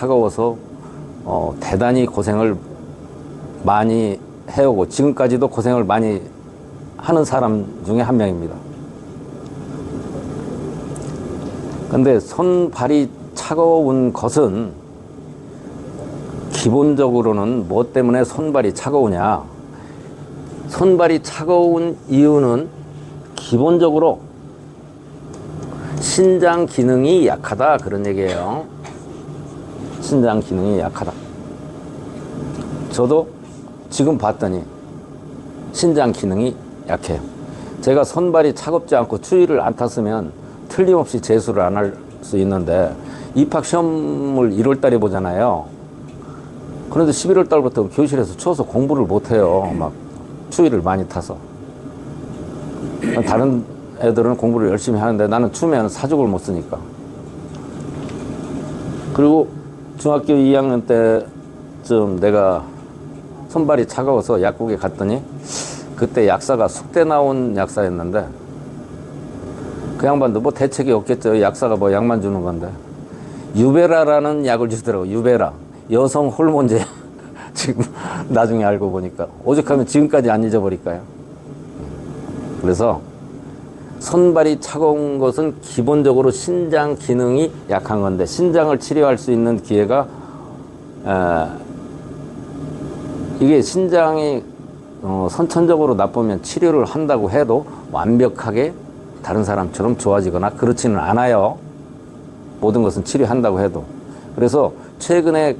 차가워서 어, 대단히 고생을 많이 해오고 지금까지도 고생을 많이 하는 사람 중에 한 명입니다. 근데 손발이 차가운 것은 기본적으로는 뭐 때문에 손발이 차가우냐? 손발이 차가운 이유는 기본적으로 신장 기능이 약하다 그런 얘기예요. 신장 기능이 약하다. 저도 지금 봤더니 신장 기능이 약해요. 제가 손발이 차갑지 않고 추위를 안 탔으면 틀림없이 재수를 안 할 수 있는데 입학 시험을 1월 달에 보잖아요. 그런데 11월 달부터 교실에서 추워서 공부를 못 해요. 막 추위를 많이 타서. 다른 애들은 공부를 열심히 하는데 나는 추우면 사족을 못 쓰니까. 그리고 중학교 2학년 때쯤 내가 손발이 차가워서 약국에 갔더니 그때 약사가 숙대 나온 약사였는데 그 양반도 뭐 대책이 없겠죠. 약사가 뭐 약만 주는 건데. 유베라라는 약을 주더라고. 유베라. 여성 호르몬제. 지금 나중에 알고 보니까. 오죽하면 지금까지 안 잊어버릴까요? 그래서 손발이 차가운 것은 기본적으로 신장 기능이 약한 건데 신장을 치료할 수 있는 기회가 에, 이게 신장이 어, 선천적으로 나쁘면 치료를 한다고 해도 완벽하게 다른 사람처럼 좋아지거나 그렇지는 않아요. 모든 것은 치료한다고 해도. 그래서 최근에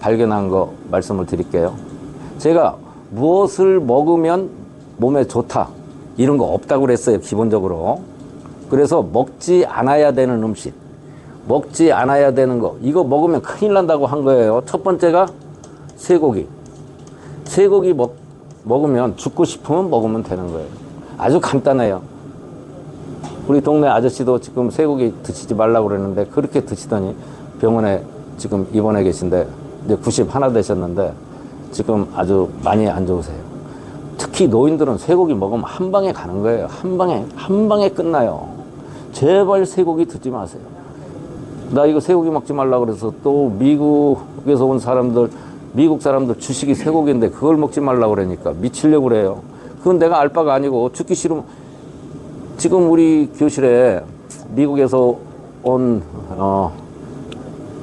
발견한 거 말씀을 드릴게요. 제가 무엇을 먹으면 몸에 좋다. 이런 거 없다고 그랬어요. 기본적으로. 그래서 먹지 않아야 되는 음식. 먹지 않아야 되는 거. 이거 먹으면 큰일 난다고 한 거예요. 첫 번째가 쇠고기. 쇠고기 먹, 먹으면 죽고 싶으면 먹으면 되는 거예요. 아주 간단해요. 우리 동네 아저씨도 지금 쇠고기 드시지 말라고 그랬는데 그렇게 드시더니 병원에 지금 입원해 계신데 이제 90 하나 되셨는데 지금 아주 많이 안 좋으세요. 특히 노인들은 쇠고기 먹으면 한 방에 가는 거예요. 한 방에, 한 방에 끝나요. 제발 쇠고기 듣지 마세요. 나 이거 쇠고기 먹지 말라고 그래서 또 미국에서 온 사람들, 미국 사람들 주식이 쇠고기인데 그걸 먹지 말라고 그러니까 미치려고 그래요. 그건 내가 알 바가 아니고 죽기 싫으면 지금 우리 교실에 미국에서 온, 어,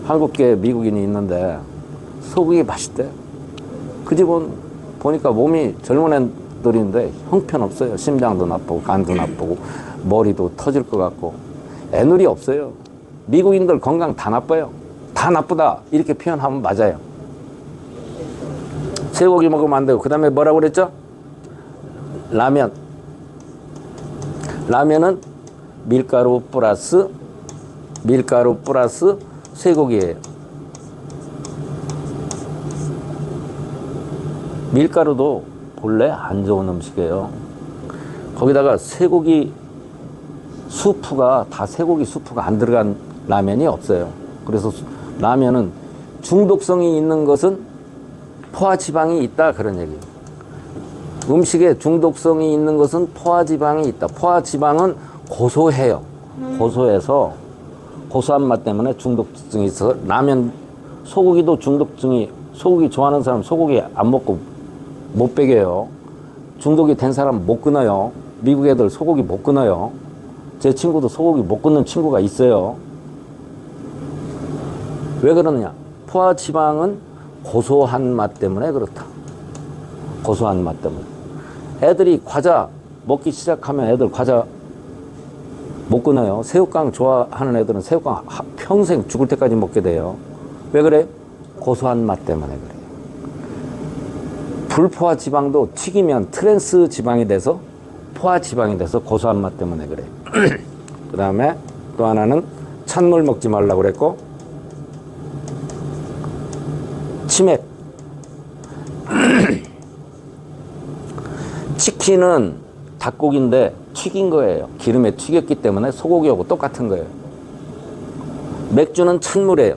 한국계 미국인이 있는데 소고기 맛있대. 그 집은 보니까 몸이 젊은 애들인데 형편없어요. 심장도 나쁘고 간도 나쁘고 머리도 터질 것 같고 애누리 없어요. 미국인들 건강 다 나빠요. 다 나쁘다 이렇게 표현하면 맞아요. 쇠고기 먹으면 안 되고 그 다음에 뭐라고 그랬죠? 라면. 라면은 밀가루 플러스 밀가루 플러스 쇠고기예요. 밀가루도 본래 안 좋은 음식이에요. 거기다가 쇠고기 수프가 다 쇠고기 수프가 안 들어간 라면이 없어요. 그래서 수- 라면은 중독성이 있는 것은 포화 지방이 있다 그런 얘기예요. 음식에 중독성이 있는 것은 포화 지방이 있다. 포화 지방은 고소해요. 고소해서 고소한 맛 때문에 중독성이 있어서 라면 소고기도 중독증이 소고기 좋아하는 사람 소고기 안 먹고 못 배겨요. 중독이 된 사람 못 끊어요. 미국 애들 소고기 못 끊어요. 제 친구도 소고기 못 끊는 친구가 있어요. 왜 그러느냐? 포화 지방은 고소한 맛 때문에 그렇다. 고소한 맛 때문에. 애들이 과자 먹기 시작하면 애들 과자 못 끊어요. 새우깡 좋아하는 애들은 새우깡 하- 평생 죽을 때까지 먹게 돼요. 왜 그래? 고소한 맛 때문에 그래요. 불포화 지방도 튀기면 트랜스 지방이 돼서 포화 지방이 돼서 고소한 맛 때문에 그래. 그 다음에 또 하나는 찬물 먹지 말라고 그랬고, 치맥. 치킨은 닭고기인데 튀긴 거예요. 기름에 튀겼기 때문에 소고기하고 똑같은 거예요. 맥주는 찬물이에요.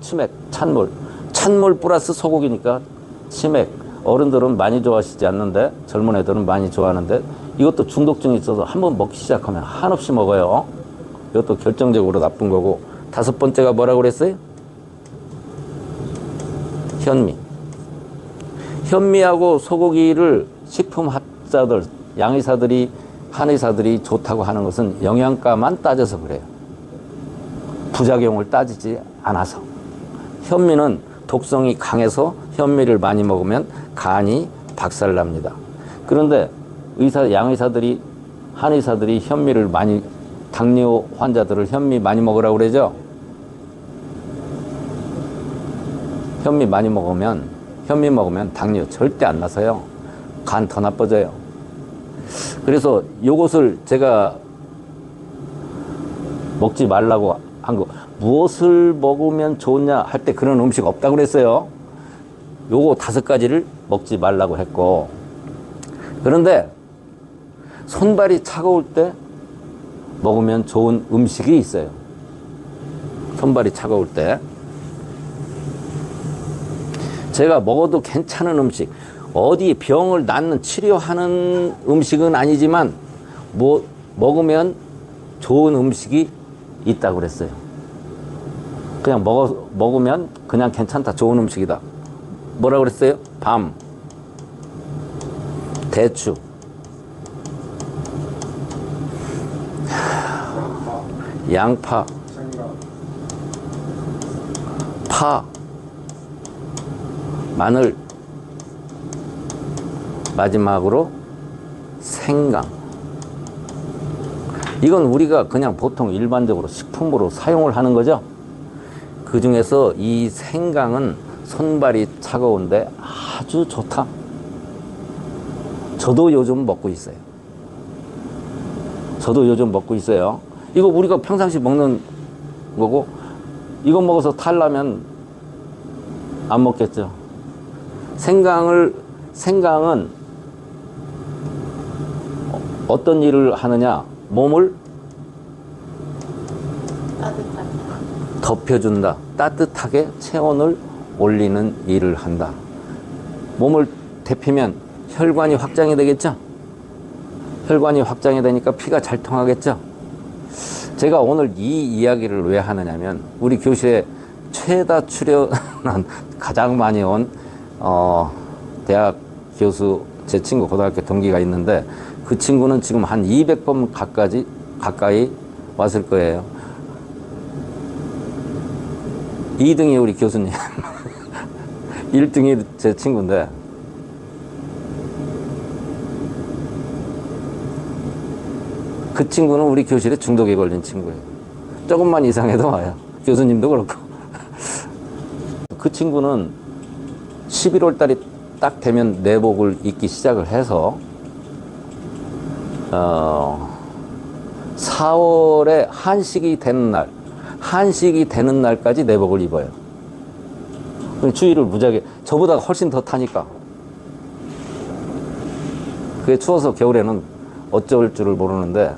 치맥, 찬물. 찬물 플러스 소고기니까 치맥. 어른들은 많이 좋아하시지 않는데 젊은 애들은 많이 좋아하는데 이것도 중독증이 있어서 한번 먹기 시작하면 한없이 먹어요. 이것도 결정적으로 나쁜 거고 다섯 번째가 뭐라고 그랬어요? 현미. 현미하고 소고기를 식품학자들, 양의사들이, 한의사들이 좋다고 하는 것은 영양가만 따져서 그래요. 부작용을 따지지 않아서. 현미는 독성이 강해서 현미를 많이 먹으면 간이 박살납니다. 그런데 의사, 양의사들이, 한의사들이 현미를 많이, 당뇨 환자들을 현미 많이 먹으라고 그러죠? 현미 많이 먹으면, 현미 먹으면 당뇨 절대 안 나서요. 간 더 나빠져요. 그래서 요것을 제가 먹지 말라고 한 거, 무엇을 먹으면 좋냐 할 때 그런 음식 없다고 그랬어요. 요거 다섯 가지를 먹지 말라고 했고. 그런데 손발이 차가울 때 먹으면 좋은 음식이 있어요. 손발이 차가울 때. 제가 먹어도 괜찮은 음식, 어디 병을 낫는 치료하는 음식은 아니지만 뭐 먹으면 좋은 음식이 있다고 그랬어요. 그냥 먹어 먹으면 그냥 괜찮다. 좋은 음식이다. 뭐라 그랬어요? 밤, 대추, 양파, 파, 마늘, 마지막으로 생강. 이건 우리가 그냥 보통 일반적으로 식품으로 사용을 하는 거죠. 그 중에서 이 생강은 손발이 차가운데 아주 좋다. 저도 요즘 먹고 있어요. 저도 요즘 먹고 있어요. 이거 우리가 평상시 먹는 거고, 이거 먹어서 탈라면 안 먹겠죠. 생강을, 생강은 어떤 일을 하느냐? 몸을 덮여준다. 따뜻하게 체온을 올리는 일을 한다. 몸을 데피면 혈관이 확장이 되겠죠? 혈관이 확장이 되니까 피가 잘 통하겠죠? 제가 오늘 이 이야기를 왜 하느냐면 우리 교실에 최다 출연한 가장 많이 온 어, 대학 교수 제 친구 고등학교 동기가 있는데 그 친구는 지금 한 200번 가까이 가까이 왔을 거예요. 2등이 우리 교수님. 1등이 제 친구인데. 그 친구는 우리 교실에 중독에 걸린 친구예요. 조금만 이상해도 와요. 교수님도 그렇고. 그 친구는 11월 달이 딱 되면 내복을 입기 시작을 해서, 어, 4월에 한식이 되는 날, 한식이 되는 날까지 내복을 입어요. 추위를 무지하게, 저보다 훨씬 더 타니까. 그게 추워서 겨울에는 어쩔 줄을 모르는데,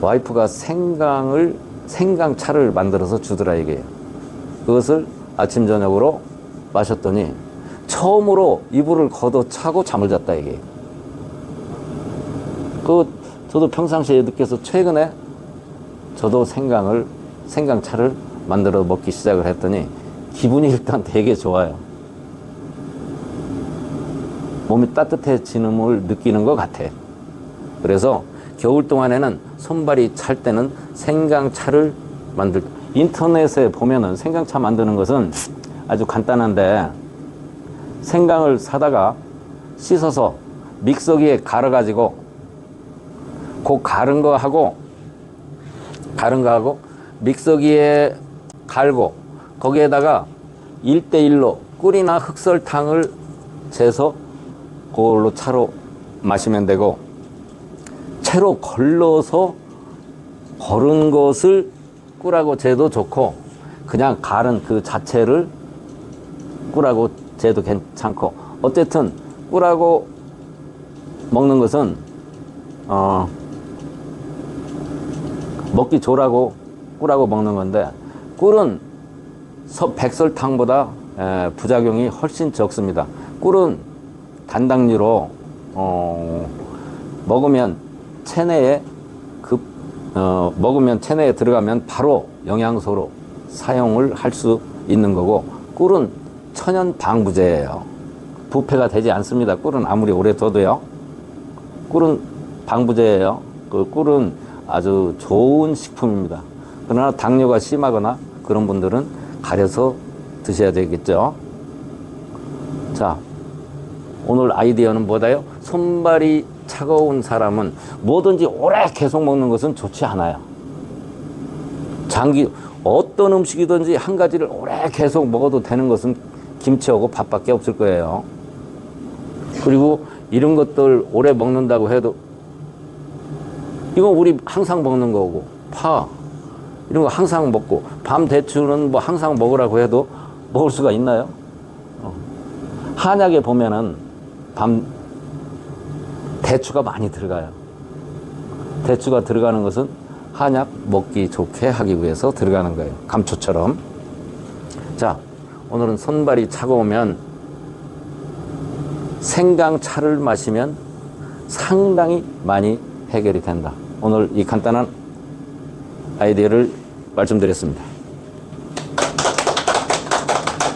와이프가 생강을, 생강차를 만들어서 주더라, 이게. 그것을 아침, 저녁으로 마셨더니, 처음으로 이불을 걷어 차고 잠을 잤다, 이게. 그, 저도 평상시에 느껴서 최근에 저도 생강을, 생강차를 만들어 먹기 시작을 했더니 기분이 일단 되게 좋아요. 몸이 따뜻해지는 걸 느끼는 것 같아. 그래서 겨울 동안에는 손발이 찰 때는 생강차를 만들, 인터넷에 보면은 생강차 만드는 것은 아주 간단한데 생강을 사다가 씻어서 믹서기에 갈아가지고 그 갈은 거 하고 갈은 거 하고 믹서기에 갈고 거기에다가 1대1로 꿀이나 흑설탕을 재서 그걸로 차로 마시면 되고 채로 걸러서 걸은 것을 꿀하고 재도 좋고 그냥 갈은 그 자체를 꿀하고 재도 괜찮고. 어쨌든 꿀하고 먹는 것은 어 먹기 좋라고 꿀하고 먹는 건데 꿀은 서- 백설탕보다 에, 부작용이 훨씬 적습니다. 꿀은 단당류로 어, 먹으면 체내에 급 어, 먹으면 체내에 들어가면 바로 영양소로 사용을 할 수 있는 거고 꿀은 천연 방부제예요. 부패가 되지 않습니다. 꿀은 아무리 오래 둬도요. 꿀은 방부제예요. 그 꿀은 아주 좋은 식품입니다. 그러나 당뇨가 심하거나 그런 분들은 가려서 드셔야 되겠죠. 자, 오늘 아이디어는 뭐다요? 손발이 차가운 사람은 뭐든지 오래 계속 먹는 것은 좋지 않아요. 장기 어떤 음식이든지 한 가지를 오래 계속 먹어도 되는 것은 김치하고 밥밖에 없을 거예요. 그리고 이런 것들 오래 먹는다고 해도 이건 우리 항상 먹는 거고 파 이런 거 항상 먹고 밤 대추는 뭐 항상 먹으라고 해도 먹을 수가 있나요? 어. 한약에 보면은 밤 대추가 많이 들어가요. 대추가 들어가는 것은 한약 먹기 좋게 하기 위해서 들어가는 거예요. 감초처럼. 자, 오늘은 손발이 차가우면 생강차를 마시면 상당히 많이 해결이 된다. 오늘 이 간단한 아이디어를 말씀드렸습니다.